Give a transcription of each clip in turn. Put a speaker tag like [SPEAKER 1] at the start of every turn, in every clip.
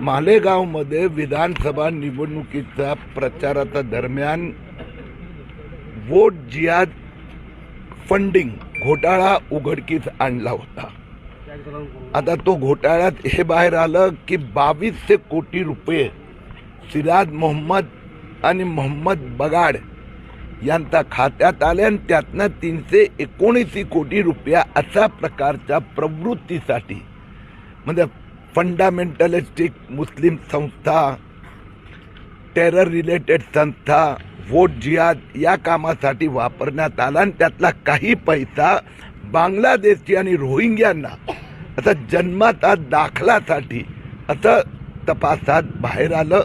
[SPEAKER 1] मालेगावमध्ये विधानसभा निवडणुकीचा प्रचाराच्या दरम्यान वोट जियाद फंडिंग घोटाळा उघडकीस आणला होता. आता तो घोटाळ्यात हे बाहेर आलं की बावीसशे कोटी रुपये सिराज मोहम्मद आणि मोहम्मद बगाड यांच्या खात्यात आले आणि त्यातनं तीनशे एकोणीस कोटी रुपया अशा प्रकारच्या प्रवृत्तीसाठी म्हणजे फंडामेंटलिस्टिक मुस्लिम संस्था टेरर रिलेटेड संस्था वोट जिहाद या कामासाठी वापरण्यात आला आणि त्यातला काही पैसा बांगलादेशी आणि रोहिंग्यांना आता जन्माचा दाखलासाठी असं तपासात बाहेर आलं.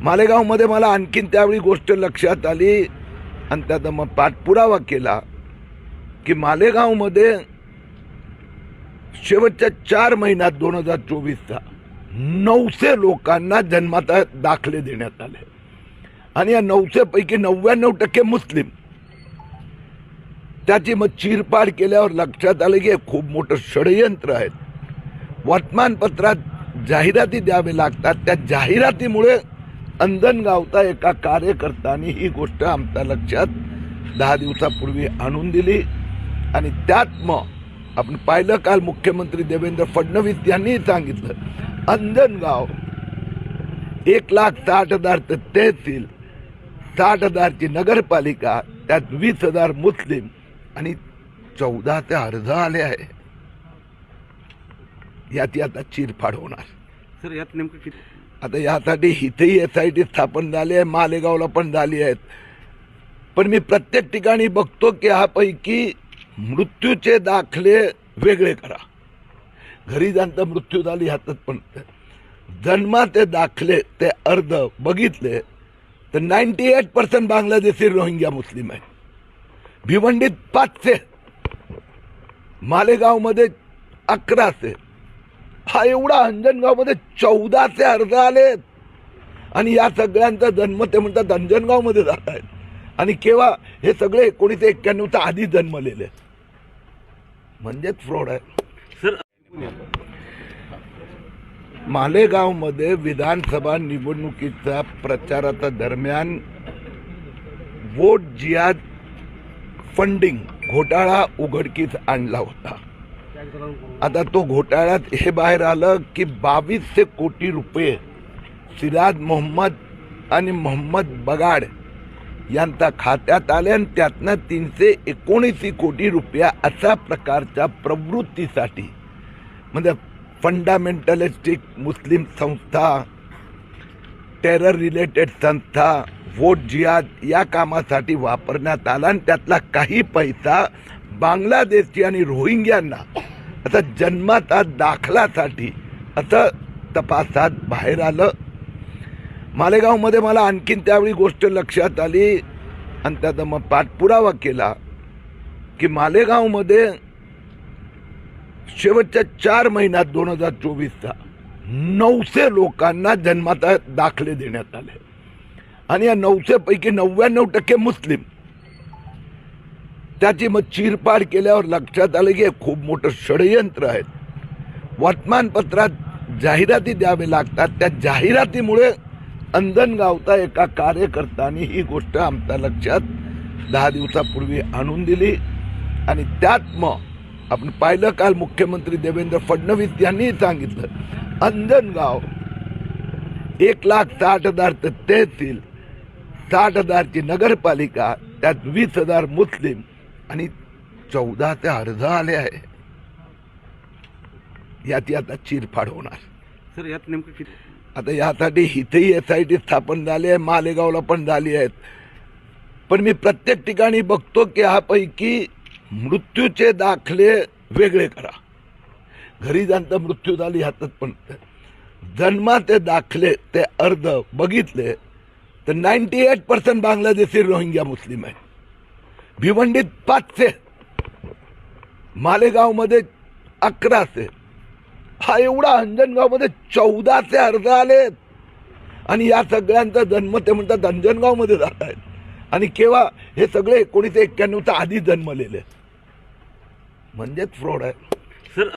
[SPEAKER 1] मालेगावमध्ये मला आणखीन त्यावेळी गोष्ट लक्षात आली आणि त्याचा मग पाठपुरावा केला की मालेगावमध्ये शेवटच्या चार महिन्यात दोन हजार चोवीसचा नऊशे लोकांना जन्माता दाखले देण्यात आले. आणि या नऊशेपैकी नव्याण्णव टक्के मुस्लिम. त्याची मग चिरपाड केल्यावर लक्षात आलं की हे खूप मोठं षडयंत्र आहे. वर्तमानपत्रात जाहिराती द्यावे लागतात. त्या जाहिरातीमुळे अंजनगावचा एका कार्यकर्त्याने ही गोष्ट आमच्या लक्षात दहा दिवसापूर्वी आणून दिली. आणि त्यात मग आपण पाहिलं काल मुख्यमंत्री देवेंद्र फडणवीस यांनी सांगितलं अंजनगाव एक लाख साठ हजार ते तहसील साठ हजारची नगरपालिका त्यात वीस हजार मुस्लिम आणि चौदा ते अर्ध आले आहे. याची आता चिरफाड होणार.
[SPEAKER 2] सर यात नेमकं किती?
[SPEAKER 1] आता यासाठी इथेही एस आय टी स्थापन झाली आहे मालेगावला पण झाली आहेत. पण मी प्रत्येक ठिकाणी बघतो की ह्यापैकी मृत्यूचे दाखले वेगळे करा. घरी ज्यांचा मृत्यू झाली ह्यातच पण जन्माचे दाखले ते अर्ध बघितले तर ninety eight percent Bangladeshi Rohingya मुस्लिम आहे भिवंडीत पाचशे मालेगावमध्ये अकराशे हा एवढा अंजनगावमध्ये चौदाचे अर्ज आलेत. आणि या सगळ्यांचा जन्म ते म्हणतात अंजनगावमध्ये जात आहेत आणि केव्हा हे सगळे एकोणीसशे एक्क्याण्णवचा आधी जन्मलेले म्हणजेच फ्रॉड आहे.
[SPEAKER 2] सर
[SPEAKER 1] मालेगावमध्ये विधानसभा निवडणुकीचा प्रचाराच्या दरम्यान वोट जिहाद फंडिंग घोटाळा उघडकीस आणला होता. आता तो घोटाळ्यात हे बाहेर आलं की बावीसशे कोटी रुपये सिराज मोहम्मद आणि मोहम्मद बगाड यांचा खात्यात आल्या आणि त्यातनं तीनशे एकोणीस कोटी रुपया अशा प्रकारच्या प्रवृत्तीसाठी. म्हणजे फंडामेंटलिस्टिक मुस्लिम संस्था टेरर रिलेटेड संस्था वोट जिहाद या कामासाठी वापरण्यात आला आणि त्यातला काही पैसा बांगलादेशी आणि रोहिंग्यांना असं जन्माचा दाखलासाठी असं तपासात बाहेर आलं. मालेगावमध्ये मला आणखीन त्यावेळी गोष्ट लक्षात आली आणि त्याचा मग पाठपुरावा केला की मालेगावमध्ये शेवटच्या चार महिन्यात दोन हजार चोवीसचा नऊशे लोकांना जन्माता दाखले देण्यात आले. आणि या नऊशेपैकी नव्याण्णव टक्के मुस्लिम. त्याची मग चिरपाड केल्यावर लक्षात आलं की हे खूप मोठं षडयंत्र आहे. वर्तमानपत्रात जाहिराती द्यावे लागतात. त्या जाहिरातीमुळे अंजनगावचा एका कार्यकर्त्याने ही गोष्ट आमच्या लक्षात दहा दिवसापूर्वी आणून दिली. आणि त्यात मग आपण पाहिलं काल मुख्यमंत्री देवेंद्र फडणवीस यांनी सांगितलं अंजनगाव एक लाख साठ हजार ते तहसील साठ हजारची नगरपालिका त्यात वीस हजार मुस्लिम आणि चौदा ते अर्ध आले आहे. याची आता चिरफाड होणार.
[SPEAKER 2] सर यात नेमकं किती
[SPEAKER 1] आता यासाठी इथेही एस आय टी स्थापन झाली आहे मालेगावला पण झाली आहेत. पण मी प्रत्येक ठिकाणी बघतो की ह्यापैकी मृत्यूचे दाखले वेगळे करा. घरी ज्यांचा मृत्यू झाली ह्यातच पण. जन्माचे दाखले ते अर्ध बघितले तर ninety eight percent Bangladeshi Rohingya मुस्लिम आहे भिवंडीत पाचशे मालेगावमध्ये अकराशे हा एवढा अंजनगावमध्ये चौदाचे अर्ज आलेत. आणि या सगळ्यांचा जन्म ते म्हणतात अंजनगावमध्ये जात आहेत आणि केव्हा? हे सगळे एकोणीसशे एक्क्याण्णवचा आधी जन्मलेले म्हणजेच फ्रॉड आहे.